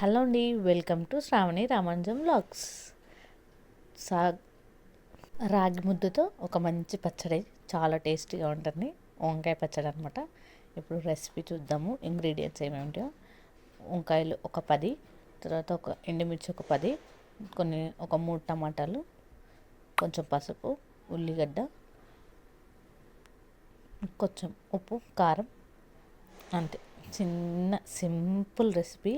Hello అండి welcome to Sravani Ramanjam blogs సా రాగి ముద్దతో ఒక మంచి పచ్చడి చాలా టేస్టీగా ఉంటుంది. వంకాయ పచ్చడి అనమాట ఇప్పుడు రెసిపీ చూద్దాము ఇంగ్రీడియంట్స్ ఏమేమి ఉంటాయో. వంకాయలు ఒక పది తర్వాత ఒక ఎండుమిర్చి ఒక పది కొన్ని ఒక మూడు టమాటాలు కొంచెం పసుపు ఉల్లిగడ్డ కొంచెం ఉప్పు కారం అంతే. చిన్న సింపుల్ రెసిపీ.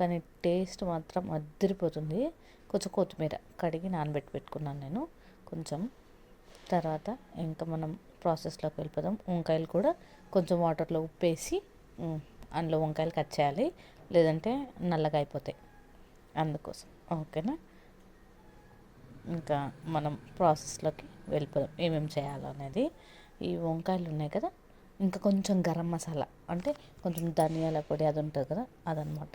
కానీ టేస్ట్ మాత్రం అద్దరిపోతుంది కొంచెం కొత్తిమీర కడిగి నానబెట్టి పెట్టుకున్నాను నేను. కొంచెం తర్వాత ఇంకా మనం ప్రాసెస్లోకి వెళ్ళిపోదాం. వంకాయలు కూడా కొంచెం వాటర్లో ఉప్పేసి అందులో వంకాయలు కట్ చేయాలి. లేదంటే నల్లగా అయిపోతాయి. అందుకోసం. ఓకేనా? ఇంకా మనం ప్రాసెస్లోకి వెళ్ళిపోదాం. ఏమేమి చేయాలనేది ఈ వంకాయలు ఉన్నాయి కదా. ఇంకా కొంచెం గరం మసాలా అంటే కొంచెం ధనియాల పొడి అది ఉంటుంది కదా అదనమాట.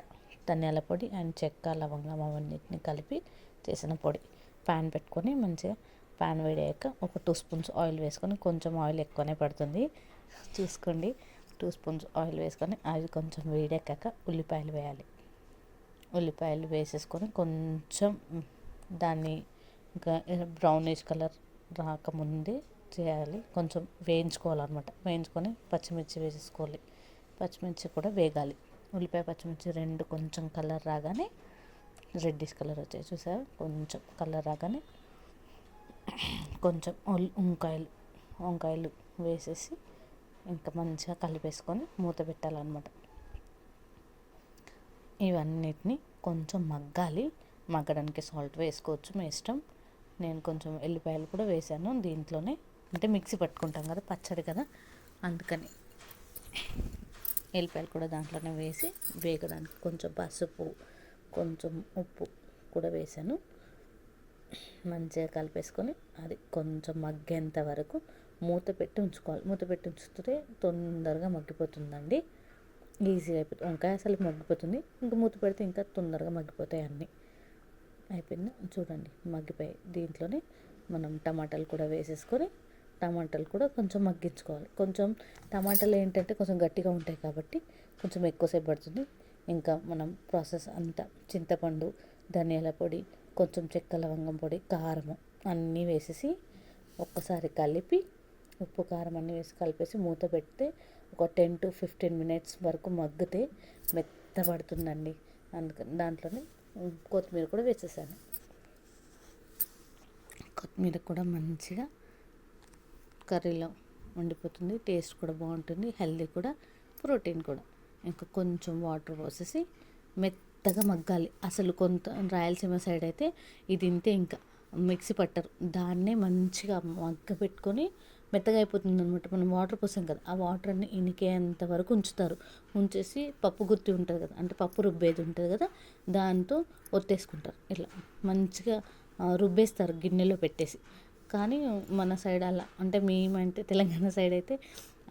ధనియాల పొడి అండ్ చెక్క లవంగం అవన్నిటిని కలిపి చేసిన పొడి. ప్యాన్ పెట్టుకొని మంచిగా ప్యాన్ వేడాక ఒక టూ స్పూన్స్ ఆయిల్ వేసుకొని కొంచెం ఆయిల్ ఎక్కువనే పడుతుంది. చూసుకోండి. టూ స్పూన్స్ ఆయిల్ వేసుకొని అది కొంచెం వేడెక్కాక ఉల్లిపాయలు వేయాలి. ఉల్లిపాయలు వేసేసుకొని కొంచెం దాన్ని ఇంకా బ్రౌనిష్ కలర్ రాకముందే చేయాలి. కొంచెం వేయించుకోవాలన్నమాట. వేయించుకొని పచ్చిమిర్చి వేసేసుకోవాలి. పచ్చిమిర్చి కూడా వేగాలి. ఉల్లిపాయ పచ్చిమిర్చి రెండు కొంచెం కలర్ రాగానే రెడ్డిష్ కలర్ వచ్చాయి చూసారు కొంచెం కలర్ రాగానే కొంచెం వంకాయలు వంకాయలు వేసేసి ఇంకా మంచిగా కలిపేసుకొని మూత పెట్టాలన్నమాట. ఇవన్నిటిని కొంచెం మగ్గాలి. మగ్గడానికి సాల్ట్ వేసుకోవచ్చు. మీ ఇష్టం. నేను కొంచెం ఎల్లిపాయలు కూడా వేసాను. దీంట్లోనే అంటే మిక్సీ పట్టుకుంటాం కదా పచ్చడి కదా. అందుకని ఎల్లిపాయలు కూడా దాంట్లోనే వేసి వేగడానికి కొంచెం పసుపు కొంచెం ఉప్పు కూడా వేసాను. మంచిగా కలిపేసుకొని అది కొంచెం మగ్గేంత వరకు మూత పెట్టి ఉంచుకోవాలి. మూత పెట్టి ఉంచుతుంటే తొందరగా మగ్గిపోతుందండి. ఈజీగా అయిపోతుంది. వంకాయ అసలు మగ్గిపోతుంది. ఇంకా మూత పెడితే ఇంకా తొందరగా మగ్గిపోతాయి అన్నీ. అయిపోయింది? చూడండి మగ్గిపోయి దీంట్లోనే మనం టమాటాలు కూడా వేసేసుకొని టమాటాలు కూడా కొంచెం మగ్గించుకోవాలి. కొంచెం టమాటాలు ఏంటంటే కొంచెం గట్టిగా ఉంటాయి కాబట్టి కొంచెం ఎక్కువసేపు పడుతుంది. ఇంకా మనం ప్రాసెస్ అంతా చింతపండు ధనియాల పొడి కొంచెం చెక్క లవంగం పొడి కారము అన్నీ వేసేసి ఒక్కసారి కలిపి ఉప్పు కారం అన్నీ వేసి కలిపేసి మూత పెడితే ఒక టెన్ టు ఫిఫ్టీన్ మినిట్స్ వరకు మగ్గితే మెత్తబడుతుందండి అందుకని దాంట్లోనే కొత్తిమీర కూడా వేసేసాను. కొత్తిమీర కూడా మంచిగా కర్రీలో వండిపోతుంది టేస్ట్ కూడా బాగుంటుంది హెల్దీ కూడా ప్రోటీన్ కూడా. ఇంకా కొంచెం వాటర్ పోసేసి మెత్తగా మగ్గాలి. అసలు కొంత రాయలసీమ సైడ్ అయితే ఇది ఇంతే ఇంకా మిక్సీ పట్టరు. దాన్నే మంచిగా మగ్గ పెట్టుకొని మెత్తగా అయిపోతుంది అనమాట మనం వాటర్ పోసాం కదా ఆ వాటర్ అన్ని ఇనికేంత వరకు ఉంచుతారు. ఉంచేసి పప్పు గుత్తి ఉంటుంది కదా అంటే పప్పు రుబ్బేది ఉంటుంది కదా దాంతో ఒత్తేసుకుంటారు. ఇట్లా మంచిగా రుబ్బేస్తారు గిన్నెలో పెట్టేసి. కానీ మన సైడ్ అలా అంటే మేమంటే తెలంగాణ సైడ్ అయితే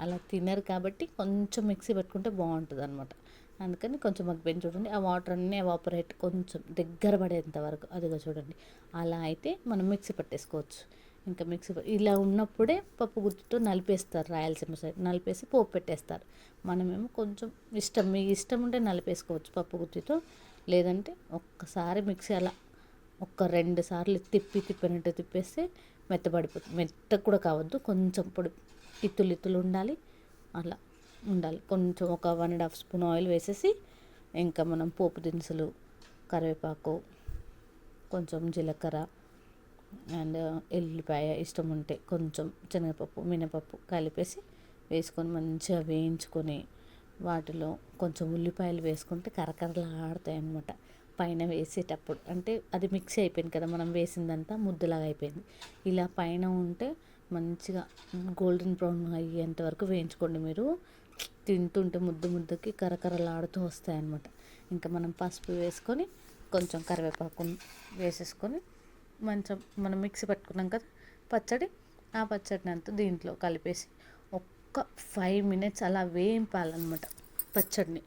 అలా తినరు కాబట్టి కొంచెం మిక్సీ పెట్టుకుంటే బాగుంటుంది అనమాట అందుకని కొంచెం మగ్గిపోయిన చూడండి ఆ వాటర్ అన్నీ ఎవాపరేట్ కొంచెం దగ్గర పడేంత వరకు అదిగో చూడండి. అలా అయితే మనం మిక్సీ పట్టేసుకోవచ్చు. ఇంకా మిక్సీ ఇలా ఉన్నప్పుడే పప్పు గుత్తితో నలిపేస్తారు రాయలసీమ సైడ్ నలిపేసి పోపు పెట్టేస్తారు. మనమేమో కొంచెం ఇష్టం మీ ఇష్టం ఉంటే నలిపేసుకోవచ్చు పప్పు గుత్తితో లేదంటే ఒక్కసారి మిక్సీ అలా ఒక్క రెండు సార్లు తిప్పి తిప్పినట్టు తిప్పేస్తే మెత్తబడిపోతుంది. మెత్త కూడా కావద్దు. కొంచెం పొడి ఇత్తులు ఇత్తులు ఉండాలి. అలా ఉండాలి. కొంచెం ఒక one and half spoon oil వేసేసి ఇంకా మనం పోపు దినుసులు కరివేపాకు కొంచెం జీలకర్ర అండ్ ఎల్లిపాయ ఇష్టం ఉంటే కొంచెం శనగపప్పు మినపప్పు కలిపేసి వేసుకొని మంచిగా వేయించుకొని వాటిలో కొంచెం ఉల్లిపాయలు వేసుకుంటే కరకరలాడతాయి అన్నమాట పైన వేసేటప్పుడు అంటే అది మిక్స్ అయిపోయింది కదా మనం వేసిందంతా ముద్దలాగా అయిపోయింది. ఇలా పైన ఉంటే మంచిగా గోల్డెన్ బ్రౌన్ అయ్యేంత వరకు వేయించుకోండి మీరు. తింటుంటే ముద్దు ముద్దకి కరకరలాడుతూ వస్తాయన్నమాట. ఇంకా మనం పసుపు వేసుకొని కొంచెం కరివేపాకు వేసేసుకొని మంచిగా మనం మిక్సీ పట్టుకున్నాం కదా పచ్చడి ఆ పచ్చడిని అంతా దీంట్లో కలిపేసి ఒక్క ఫైవ్ మినిట్స్ అలా వేయింపాలన్నమాట పచ్చడిని.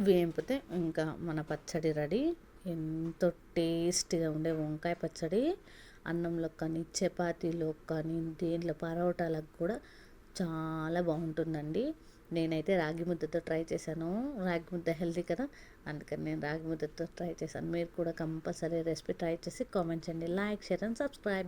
వేంపితే ఇంకా మన పచ్చడి రెడీ. ఎంతో టేస్టీగా ఉండే వంకాయ పచ్చడి. అన్నంలో కానీ చపాతీలో కానీ దేంట్లో పరోటాలకు కూడా చాలా బాగుంటుందండి. నేనైతే రాగి ముద్దతో ట్రై చేశాను. రాగి ముద్ద హెల్తీ కదా? అందుకని నేను రాగి ముద్దతో ట్రై చేశాను. మీరు కూడా కంపల్సరీ రెసిపీ ట్రై చేసి కామెంట్ చేయండి. Like share and subscribe.